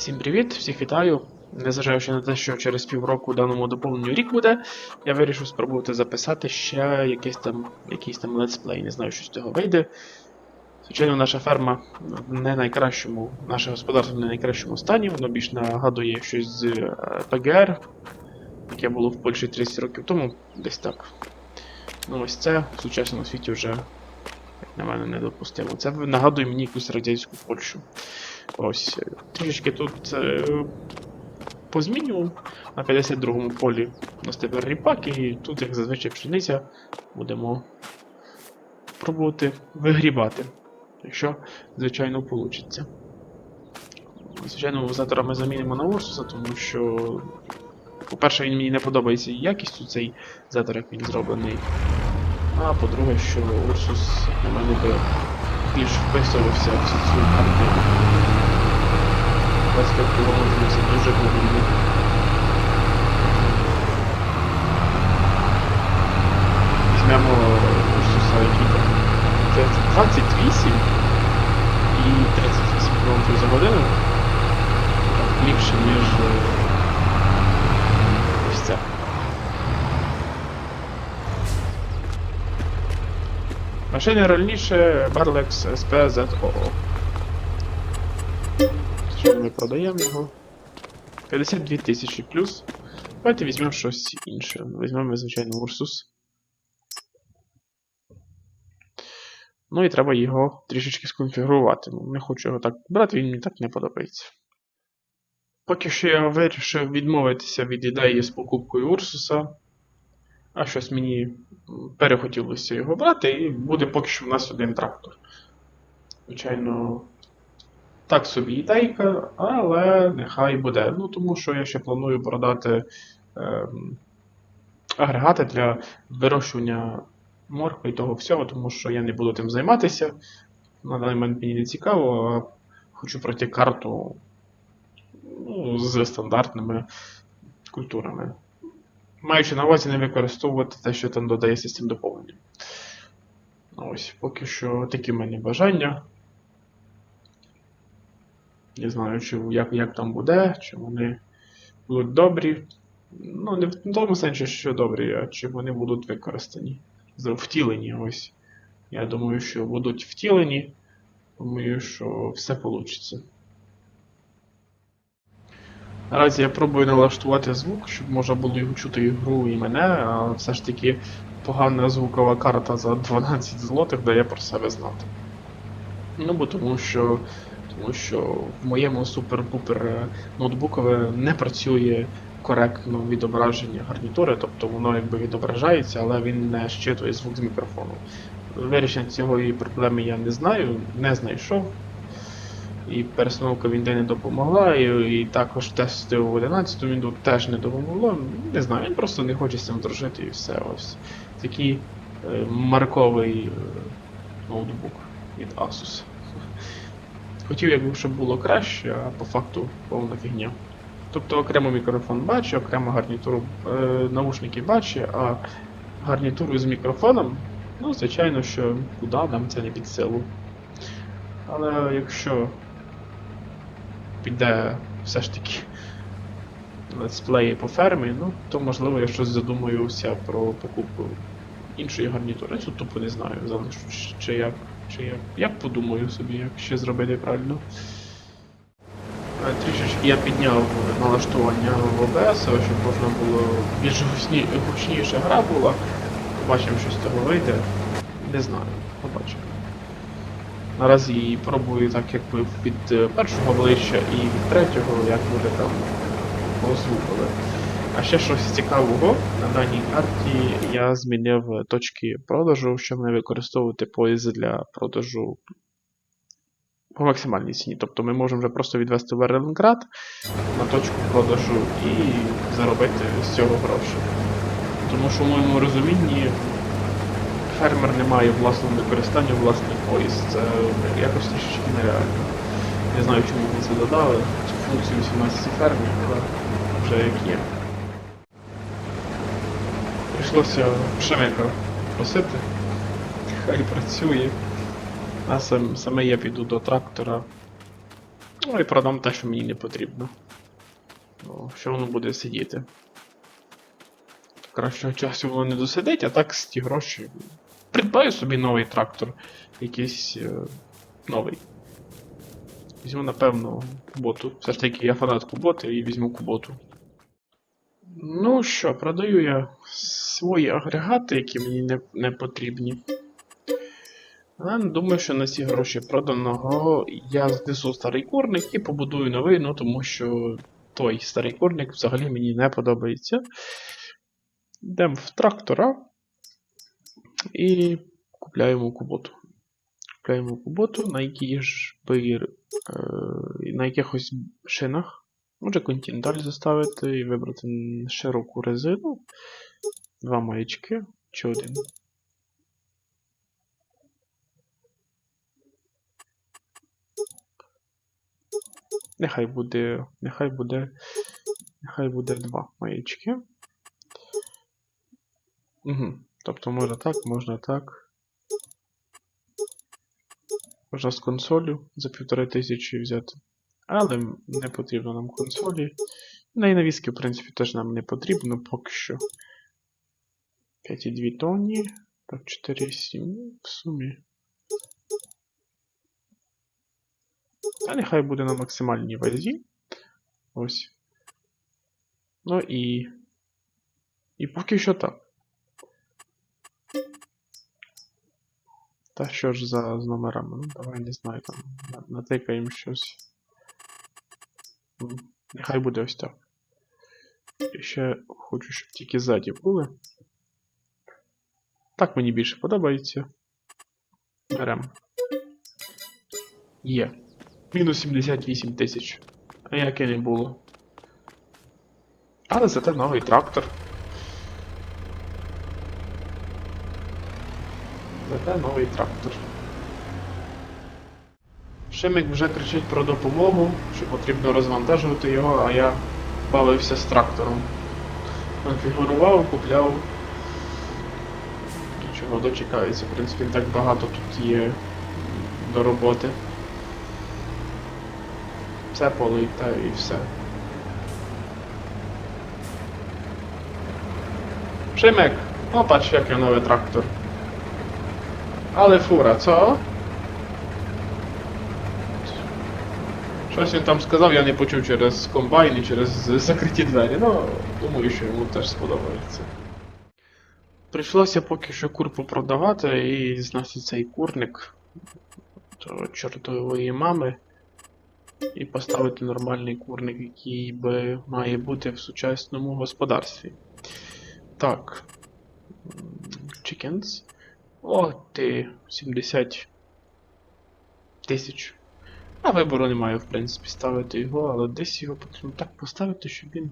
Всім привіт, всіх вітаю. Незважаючи на те, що через півроку даному доповненню рік буде, я вирішив спробувати записати ще якийсь там, якийсь там летсплей. Не знаю, що з цього вийде. Звичайно, наша ферма в не найкращому, наше господарство в не найкращому стані, воно більш нагадує щось з е, ПГР, яке було в Польщі 30 років тому, десь так. Ну ось це в сучасному світі вже, як на мене, недопустимо. Це нагадує мені якусь радянську Польщу. Ось. Трішечки тут е, позмінював. На 52-му полі у нас тепер ріпак, і тут, як зазвичай, пшениця, будемо пробувати вигрібати. Якщо, звичайно, вийде. Звичайно, вузатора ми замінимо на Урсуса, тому що, по-перше, він мені не подобається якістю цей зетер, як він зроблений. А по-друге, що Урсус на мене би більш вписувався в цю картину. 25 км це дуже повільно. Візьмемо Урсуса, який там це 28 і 38 км за годину. Так, ліпше, ніж е, ось це. Машини раніше Barlex SPZOO. Продаємо його? 52 тисячі плюс. Давайте візьмемо щось інше. Візьмемо, звичайно, Урсус. Ну і треба його трішечки сконфігурувати. Ну, Не хочу його так брати, він мені так не подобається. Поки що я вирішив відмовитися від ідеї з покупкою Урсуса. А щось мені перехотілося його брати, і буде поки що в нас один трактор. Звичайно, так собі ідейка, але нехай буде. Ну, тому що я ще планую продати ем, агрегати для вирощування моркви і того всього, тому що я не буду тим займатися. На даний момент мені не цікаво, а хочу пройти карту ну, з стандартними культурами. Маючи на увазі не використовувати те, що там цим доповненням. Ну, Ось, поки що такі в мене бажання. Не знаю, чи, як, як там буде, чи вони будуть добрі. Ну, не в тому сенсі, що добрі, а чи вони будуть використані. Втілені. Ось. Я думаю, що будуть втілені. Думаю, що все вийде. Наразі я пробую налаштувати звук, щоб можна було його чути і гру і мене, а все ж таки погана звукова карта за 12 злотих дає про себе знати. Ну, бо тому що, тому що в моєму супер-пупер е, ноутбукове не працює коректно відображення гарнітури, тобто воно якби відображається, але він не щитує звук з мікрофону. Вирішення цієї проблеми я не знаю, не знайшов. І перестановка Вінди не допомогла, і, і також тести в 11 Вінду теж не допомогло. Не знаю, він просто не хоче з цим дружити і все. Ось. Такий е, марковий е, ноутбук від Asus. Хотів, якби, щоб було краще, а по факту повна фігня. Тобто окремо мікрофон бачить, окремо гарнітуру е, наушники бачить, а гарнітуру з мікрофоном, ну, звичайно, що куди нам це не під силу. Але якщо піде все ж таки летсплеї по фермі, ну, то можливо я щось задумаюся про покупку іншої гарнітури. Я тут тупо не знаю, залишу чи як. Чи як. Як подумаю собі, як ще зробити правильно. Трішечки я підняв налаштування в OBS, щоб можна було більш гучні, гучніша гра була. Побачимо, що з того вийде. Не знаю, побачимо. Наразі і пробую так якби від е, першого обличчя і від третього, як буде там по звукове. А ще щось цікавого, на даній карті я змінив точки продажу, щоб не використовувати поїзд для продажу по максимальній ціні. Тобто ми можемо вже просто відвести в Ерленград на точку продажу і заробити з цього гроші. Тому що в моєму розумінні фермер не має власного використання власний поїзд. Це якось трішечки нереально. Не знаю, чому вони це додали, цю функцію 18 фермі, але вже як є. Прийшлося пшеника просити. Хай працює. А сам, саме я піду до трактора Ну і продам те, що мені не потрібно. Бо що воно буде сидіти. Кращого часу воно не досидить, а так з ті гроші. Придбаю собі новий трактор. Якийсь е, новий. Візьму, напевно, куботу. Все ж таки я фанат куботи і візьму куботу. Ну що, продаю я свої агрегати, які мені не, не потрібні. Але думаю, що на ці гроші проданого я знесу старий курник і побудую новий, ну тому що той старий курник взагалі мені не подобається. Йдемо в трактора і купляємо куботу. Купляємо куботу, на якій ж е, на якихось шинах. Може континенталь заставити і вибрати широку резину. Два маячки чи один. Нехай буде. Нехай буде. Нехай буде два маячки. Угу. Тобто можна так, можна так. Можна з консолю за півтори тисячі взяти. Але не потрібно нам консолі. Ну і навіски, в принципі, теж нам не потрібно поки що. 5,2 тонні. Так, 4,7 в сумі. А нехай буде на максимальній вазі. Ось. Ну і. І поки що так. Та що ж за з номерами? Ну, давай не знаю, там на- натикаємо щось. Нехай буде ось так. І ще хочу, щоб тільки ззаді були. Так мені більше подобається. Беремо. Є. Мінус 78 тисяч. А як і не було. Але зате новий трактор. Зате новий трактор. Шимик вже кричить про допомогу, що потрібно розвантажувати його, а я бавився з трактором. Конфігурував, купляв. Нічого дочекається. В принципі, так багато тут є до роботи. Це поле та і все. Шимик! О, patrz jaki новий трактор. Але фура, co? Щось він там сказав, я не почув через комбайн і через закриті двері. Ну, думаю, що йому теж сподобається. Прийшлося поки що кур попродавати і зносити цей курник до чортової мами і поставити нормальний курник, який би має бути в сучасному господарстві. Так. Chickens. О, ти 70 тисяч. А вибору немає, в принципі, ставити його, але десь його потрібно так поставити, щоб він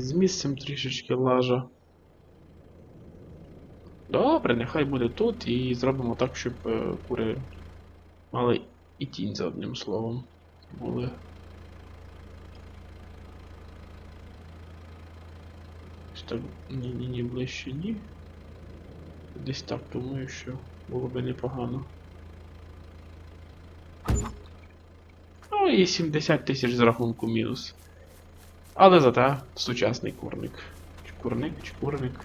з місцем трішечки лажа. Добре, нехай буде тут і зробимо так, щоб е, кури мали і тінь за одним словом. Були. Ось так, ні-ні-ні, ближче ні. Десь так думаю, що було би непогано. Ну і 70 тисяч з рахунку мінус. Але зате сучасний курник. Чи курник, чи курник.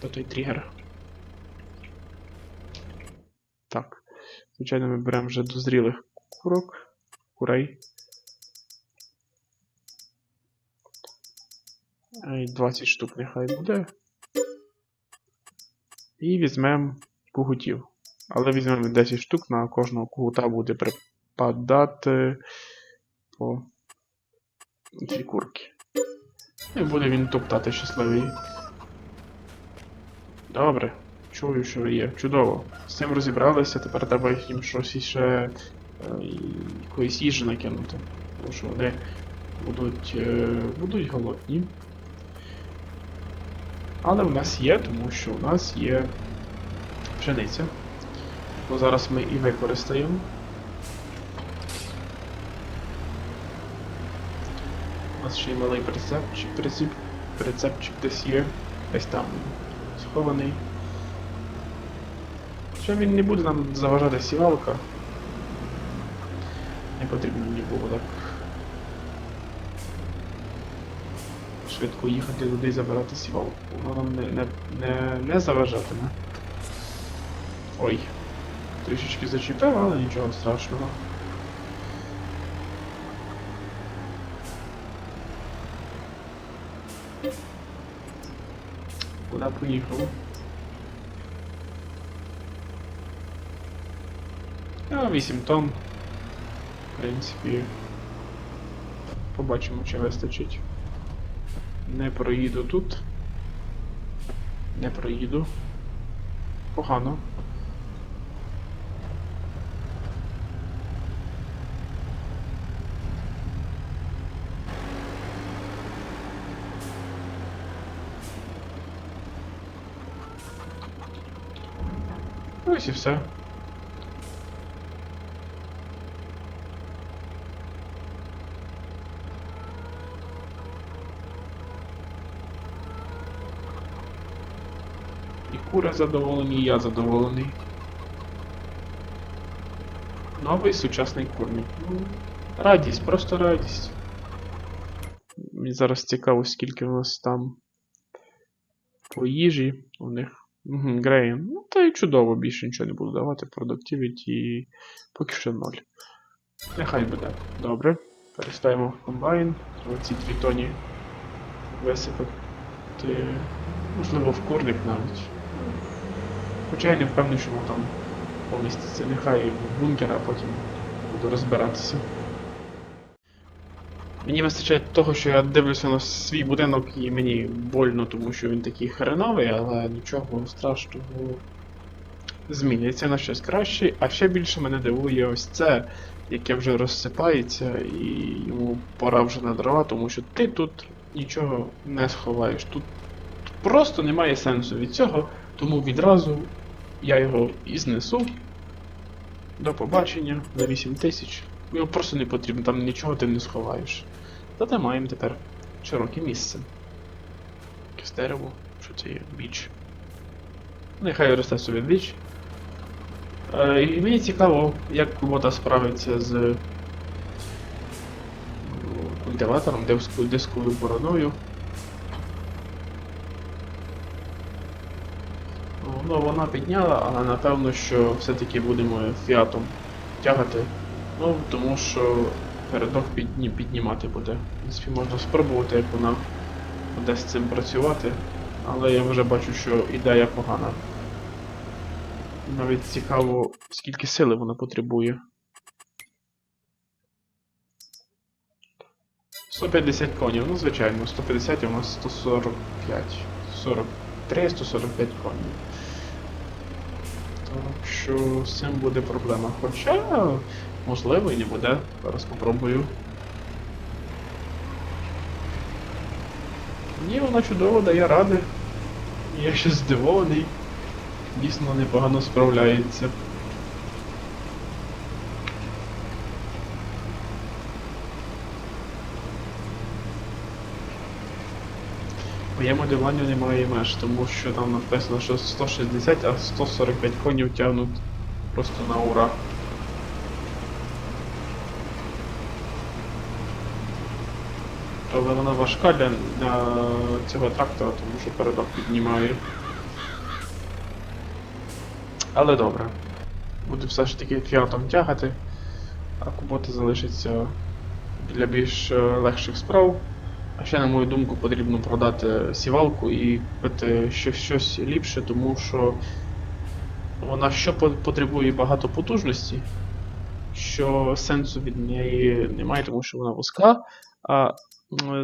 Та той тригер. Так. Звичайно, ми беремо вже дозрілих курок. Курей. А 20 штук нехай буде. І візьмемо кугутів. Але візьмемо 10 штук, на кожного кугута буде припадати по дві курки. І буде він топтати щасливий. Добре, чую, що є. Чудово. З цим розібралися, тепер треба їм щось іще е, якоїсь їжі накинути. Тому що вони будуть, е, будуть голодні. Але в нас є, тому що у нас є пшениця. Бо зараз ми і використаємо. У нас ще й малий прицепчик, прицеп, прицепчик десь є. Десь там схований. Хоча він не буде нам заважати сівалка. Не потрібно мені було так. Швидко їхати туди і забирати сівалку. Воно нам не, не, не, не заважатиме. Ой. Трішечки зачепив, але нічого страшного. Куди поїхав? А, 8 тонн. В принципі. Побачимо, чи вистачить. Не проїду тут. Не проїду. Погано. Ось і все. І кура задоволені, і я задоволений. Новий сучасний курник. Ну, Радість, просто радість. Мені зараз цікаво, скільки в нас там по їжі у них. Греєм. Ну, та й чудово, більше нічого не буду давати. Productivity поки що ноль. Нехай буде. Добре. Переставимо в комбайн. Треба ці дві тоні висипати. Можливо, в курник навіть. Хоча я не впевнений, що там поміститься. Нехай в бункер, а потім буду розбиратися. Мені вистачає того, що я дивлюся на свій будинок і мені больно, тому що він такий хреновий, але нічого страшного зміниться на щось краще. А ще більше мене дивує ось це, яке вже розсипається, і йому пора вже на дрова, тому що ти тут нічого не сховаєш. Тут просто немає сенсу від цього, тому відразу я його і знесу. До побачення за 8 тисяч. Його просто не потрібно, там нічого ти не сховаєш. Зате маємо тепер широке місце. Якесь що це є біч. Нехай росте собі біч. Е, і мені цікаво, як кубота справиться з ну, культиватором, дисковою бороною. Ну, вона підняла, але напевно, що все-таки будемо фіатом тягати. Ну, тому що передок підні, піднімати буде. В принципі, можна спробувати, як вона буде з цим працювати. Але я вже бачу, що ідея погана. Навіть цікаво, скільки сили вона потребує. 150 конів, ну звичайно, 150 у нас 145. 43, 145 конів. Так що з цим буде проблема. Хоча, можливо, і не буде. Зараз попробую. Ні, вона чудово дає ради. Я ще здивований. Дійсно непогано справляється. Моєму диванню немає меж, тому що там написано, що 160, а 145 конів тягнуть просто на ура. Але вона важка для, для цього трактора, тому що передок піднімає. Але добре. Буду все ж таки фіатом тягати, а кубота залишиться для більш е, легших справ. А ще, на мою думку, потрібно продати сівалку і купити щось, щось ліпше, тому що вона що потребує багато потужності, що сенсу від неї немає, тому що вона вузька. А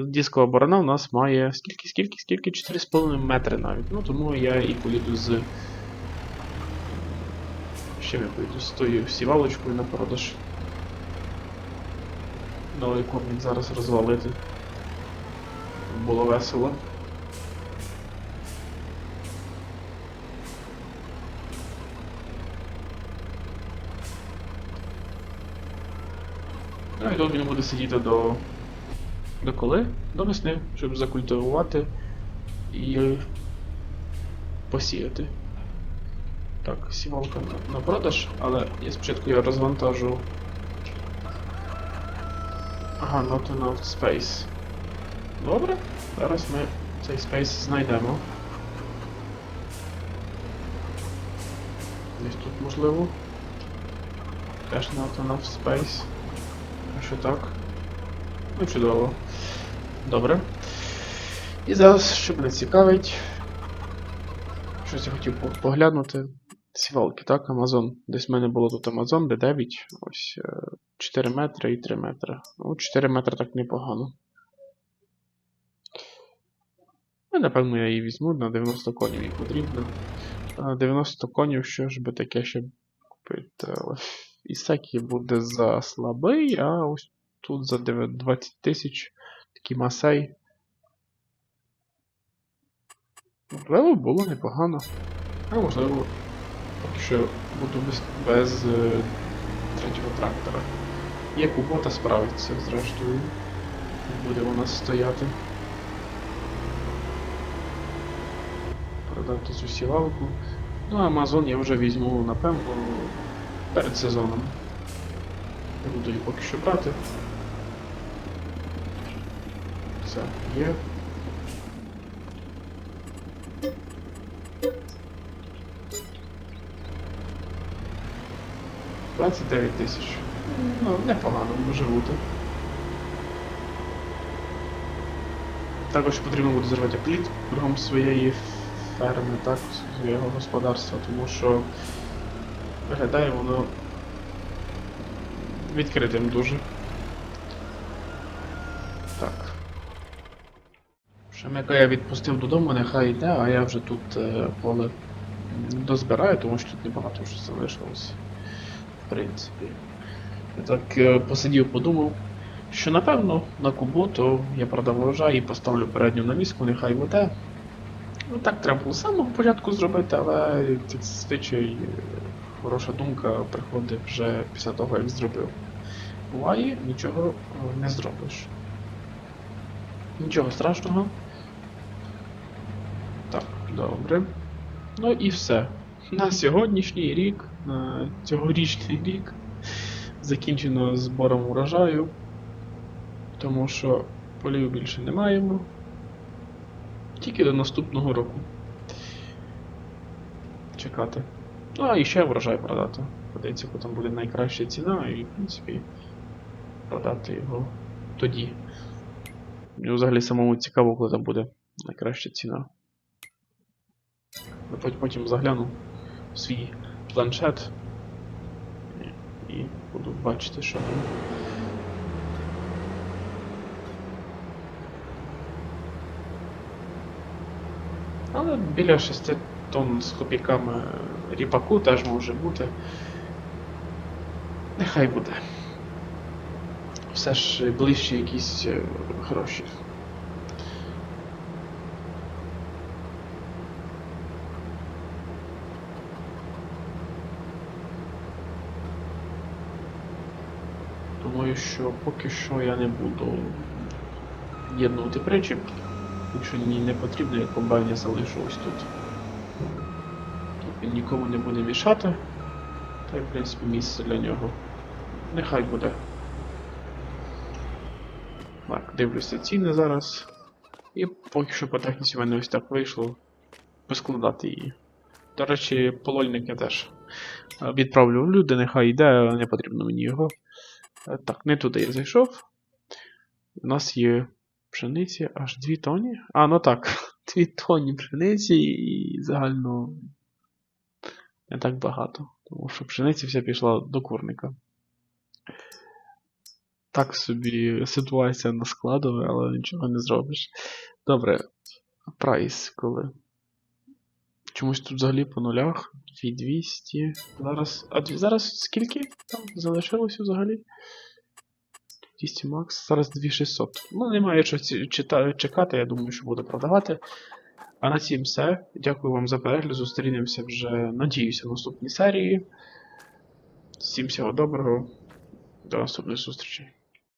дискова борона у нас має скільки, скільки, скільки? 4,5 метри навіть. Ну тому я і поїду з. Ще я поїду з тою сівалочкою на продаж. Новий корник зараз розвалити. Було весело. Ну і тут він буде сидіти до. До коли? До весни, щоб закультивувати і посіяти. Так, сівалка на, продаж, але я спочатку я розвантажу Ага, not enough space. Добре, зараз ми цей спейс знайдемо. Десь тут можливо. Теж not enough space. Якщо так. Ну, чудово. Добре. І зараз, що мене цікавить. Щось я хотів по- поглянути. Сівалки, так, Амазон. Десь в мене було тут Амазон, де 9. Ось е, 4 метри і 3 метри. Ну, 4 метри так непогано. Ну, напевно, я її візьму, на 90 конів їй потрібно. На 90 конів, що ж би таке ще купити. Ось Ісекі буде за слабий, а ось тут за 20 тисяч такий масей. Можливо, було непогано. А можливо, поки що буду без, без е, третього трактора. Є кубота справиться, зрештою. Буде у нас стояти. Продати цю сівалку. Ну, а Амазон я вже візьму, напевно, перед сезоном. Не буду її поки що брати. Все, є. Двадцять дев'ять тисяч. Ну, непогано, може бути. Також потрібно буде зробити плід кругом своєї ферми, так, свого господарства, тому що виглядає воно відкритим дуже. Так. Шемяка я відпустив додому, нехай йде, а я вже тут е, поле дозбираю, тому що тут небагато вже залишилось. В принципі. Я так е, посидів, подумав, що напевно на куботу я продав врожай і поставлю передню навіску, нехай буде. Ну так треба було з самого початку зробити, але зазвичай хороша думка приходить вже після того, як зробив. Буває, нічого е, не зробиш. Нічого страшного. Так, добре. Ну і все. На сьогоднішній рік, на цьогорічний рік, закінчено збором урожаю, тому що полів більше не маємо. Тільки до наступного року. Чекати. Ну, а і ще врожай продати. Подивіться, яка там буде найкраща ціна, і, в принципі, продати його тоді. Мені взагалі самому цікаво, коли там буде найкраща ціна. Я Потім загляну в свій планшет і буду бачити, що там. Біля 6 тонн з копійками ріпаку теж може бути. Нехай буде. Все ж ближче якісь е, гроші. Думаю, що поки що я не буду єднувати причіп. Якщо мені не потрібно, я комбайн я залишу ось тут. Тут він нікому не буде мішати. Та й, в принципі, місце для нього. Нехай буде. Так, дивлюся ціни зараз. І поки що по техніці в мене ось так вийшло поскладати її. До речі, полольник я теж е, відправлю в люди, нехай йде, не потрібно мені його. Е, Так, не туди я зайшов. У нас є пшениці аж 2 тоні. А, ну так, 2 тоні пшениці і загально не так багато. Тому що пшениці вся пішла до курника. Так собі ситуація на але нічого не зробиш. Добре. Прайс коли? Чомусь тут взагалі по нулях. 2200. Зараз. А зараз скільки там залишилося взагалі? 200 макс, зараз 2600. Ну, немає чого чекати, я думаю, що буду продавати. А на цім все. Дякую вам за перегляд. Зустрінемося вже, надіюся, в наступній серії. Всім всього доброго. До наступної зустрічі.